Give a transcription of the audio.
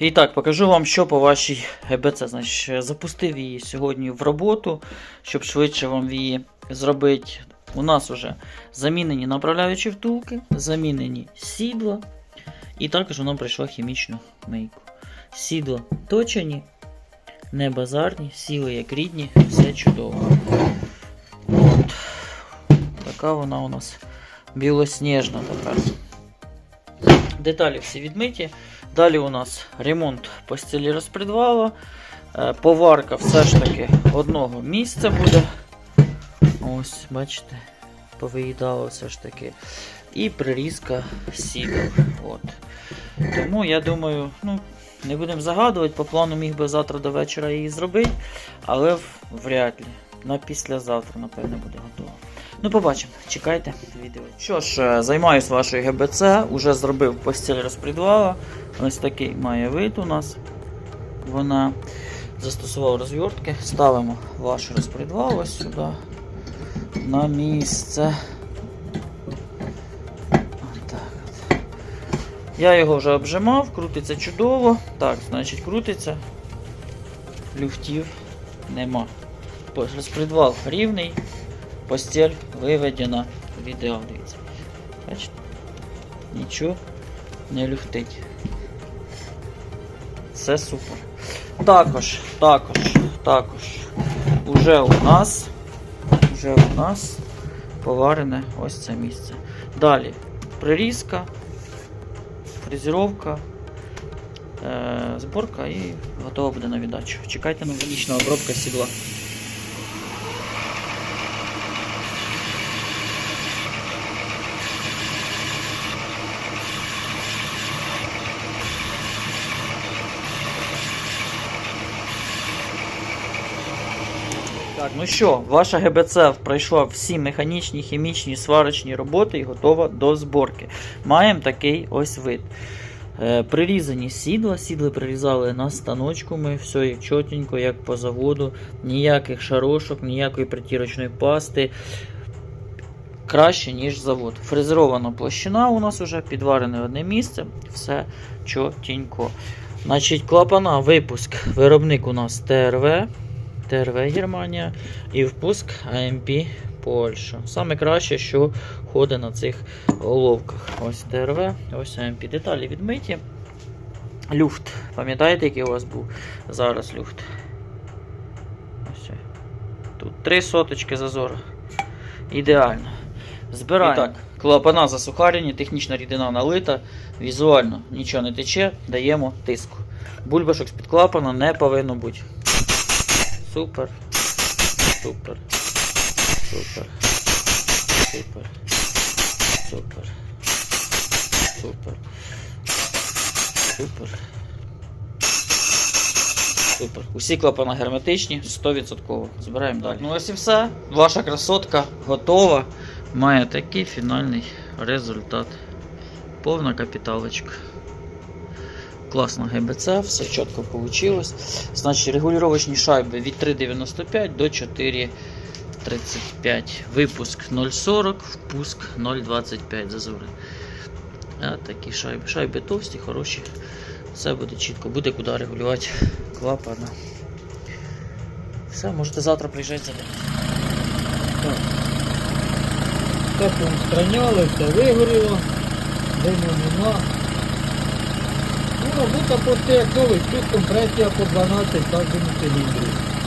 І так, покажу вам, що по вашій ГБЦ. Значить, запустив її сьогодні в роботу, щоб швидше вам її зробити. У нас вже замінені направляючі втулки, замінені сідла, і також вона пройшла хімічну мийку. Сідла точені, не базарні, сіли як рідні, все чудово. От. Така вона у нас білосніжна тепер. Деталі всі відмиті. Далі у нас ремонт постілі розпредвала. Е, Поварка все ж таки одного місця буде. Ось, бачите, повиїдало все ж таки. І прирізка сідел. От. Тому я думаю, ну, не будемо загадувати, по плану міг би завтра до вечора її зробити, але вряд ли. На післязавтра, напевне, буде готово. Ну, побачимо, чекайте відео. Що ж, е, займаюсь вашою ГБЦ, уже зробив постіль розпредвала. Ось такий має вид у нас. Вона застосував розвертки. Ставимо ваш розпредвал ось сюди. На місце. Я його вже обжимав, крутиться чудово. Так, значить, крутиться. Люфтів нема. Розпредвал рівний. Постель виведена в ідеал. Дивіться. Бачите? Нічого не люфтить. Це супер. Також, також, також. Уже у нас, уже у нас поварене ось це місце. Далі прирізка, фрезеровка, е, зборка і готово буде на віддачу. Чекайте на механічна обробка сідла. Так, ну що, ваша ГБЦ пройшла всі механічні, хімічні, сварочні роботи і готова до зборки. Маємо такий ось вид. Е, прирізані сідла, сідли прирізали на станочку. Ми все як чотенько, як по заводу, ніяких шарошок, ніякої притірочної пасти. Краще, ніж завод. Фрезерована площина у нас вже підварене одне місце, все чотенько. Значить, клапана, випуск. Виробник у нас ТРВ. ТРВ Германія і впуск АМП Польща. Саме краще, що ходить на цих головках. Ось ТРВ, ось АМП. Деталі відмиті. Люфт. Пам'ятаєте, який у вас був зараз люфт? Ось. Тут три соточки зазору. Ідеально. Збираємо. І так, клапана засухарені, технічна рідина налита, візуально нічого не тече, даємо тиску. Бульбашок з-під клапана не повинно бути. Супер. Супер. Супер. Супер. Супер. Супер. Супер. Супер. Усі клапана герметичні, 100%. Збираємо далі. Ну ось і все. Ваша красотка готова. Має такий фінальний результат. Повна капіталочка. Класно ГБЦ, все чітко вийшло. Значить, регулювачні шайби від 3,95 до 4,35. Випуск 0,40, впуск 0,25 зазори. А такі шайби. Шайби товсті, хороші. Все буде чітко, буде куди регулювати клапана. Все, можете завтра приїжджати за. Так. Так устраняли, все вигоріло, диму нема. Ну, Можна бути проти як новий, списком по 12 в кожному циліндрі.